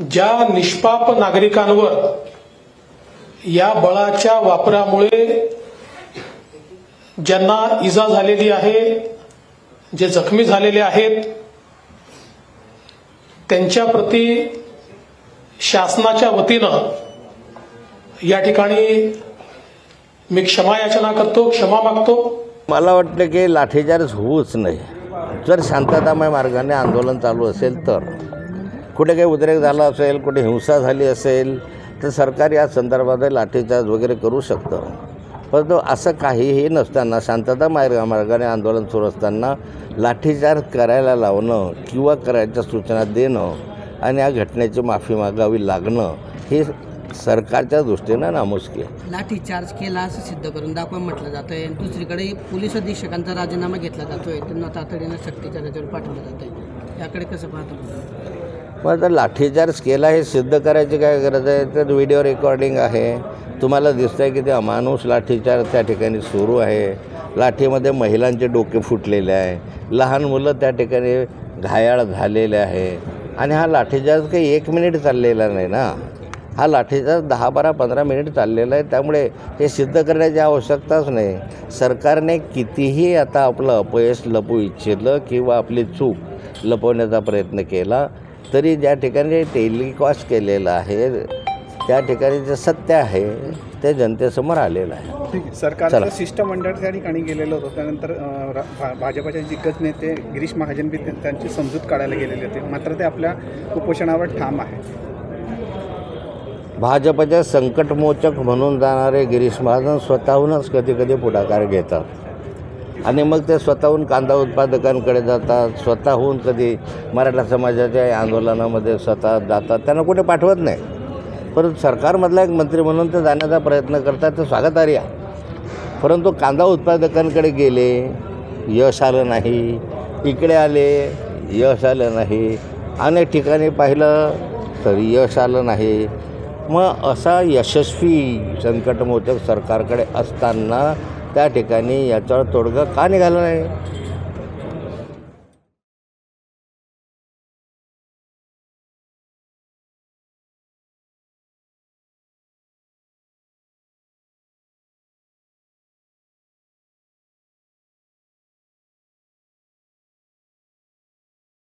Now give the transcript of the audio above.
ज्या निष्पाप नागरिकांवर या बळाच्या वापरामुळे ज्यांना इजा झालेली आहे जे जखमी झालेले आहेत त्यांच्याप्रती शासनाच्या वतीनं या ठिकाणी मी क्षमा याचना करतो क्षमा मागतो. मला वाटतं की लाठीचार्ज होऊच नाही. जर शांततामय मार्गाने आंदोलन चालू असेल तर. कुठे काही उद्रेक झाला असेल कुठे हिंसा झाली असेल तर सरकार या संदर्भात लाठीचार्ज वगैरे करू शकतं. परंतु असं काहीही नसताना शांतता मार्ग मार्गाने आंदोलन सुरू असताना लाठीचार्ज करायला लावणं किंवा करायच्या सूचना देणं आणि या घटनेची माफी मागावी लागणं हे सरकारच्या दृष्टीनं नामुष्की आहे. लाठी चार्ज केला असं सिद्ध करून दाखवा म्हटलं जातं आहे दुसरीकडे पोलीस अधीक्षकांचा राजीनामा घेतला जातोय. त्यांना तातडीनं सक्तीच्या त्याच्यावर पाठवलं जात आहे याकडे कसं पाहतो मग आता लाठीचार्ज केला हे सिद्ध करायची काय गरज आहे? तर व्हिडिओ रेकॉर्डिंग आहे. तुम्हाला दिसतंय की ते अमानुष लाठीचार्ज त्या ठिकाणी सुरू आहे. लाठीमध्ये महिलांचे डोके फुटलेले आहे. लहान मुलं त्या ठिकाणी घायाळ झालेले आहे. आणि हा लाठीचार्ज काही एक मिनिट चाललेला नाही ना? हा लाठीचार्ज दहा बारा पंधरा मिनिट चाललेला आहे. त्यामुळे हे सिद्ध करण्याची आवश्यकताच नाही. सरकारने कितीही आता आपलं अपयश लपू इच्छितलं किंवा आपली चूक लपवण्याचा प्रयत्न केला तरी ज्या ठिकाणी टेलिकास्ट केलेलं आहे त्या ठिकाणी जे सत्य आहे ते जनतेसमोर आलेलं आहे. ठीक आहे. सरकारचं शिष्टमंडळ त्या ठिकाणी गेलेलं होतं. त्यानंतर अं, रा- भा- भाजपाचे दिग्गज नेते गिरीश महाजन बी त्यां- त्यांची समजूत काढायला गेलेले होते. मात्र ते आपल्या उपोषणावर ठाम आहे. भाजपचे संकटमोचक म्हणून जाणारे गिरीश महाजन स्वतःहूनच कधी कधी पुढाकार घेतात. आणि मग ते स्वतःहून कांदा उत्पादकांकडे जातात स्वतःहून कधी मराठा समाजाच्या आंदोलनामध्ये स्वतः जातात त्यांना कुठे पाठवत नाही. परंतु सरकारमधला एक मंत्री म्हणून ते जाण्याचा प्रयत्न करतात ते स्वागतार्ह आहे. परंतु कांदा उत्पादकांकडे गेले यश आलं नाही इकडे आले यश आलं नाही. अनेक ठिकाणी पाहिलं तर यश आलं नाही. मग असा यशस्वी संकटमोचक सरकारकडे असताना त्या ठिकाणी याचा तोडगा का निघाला नाही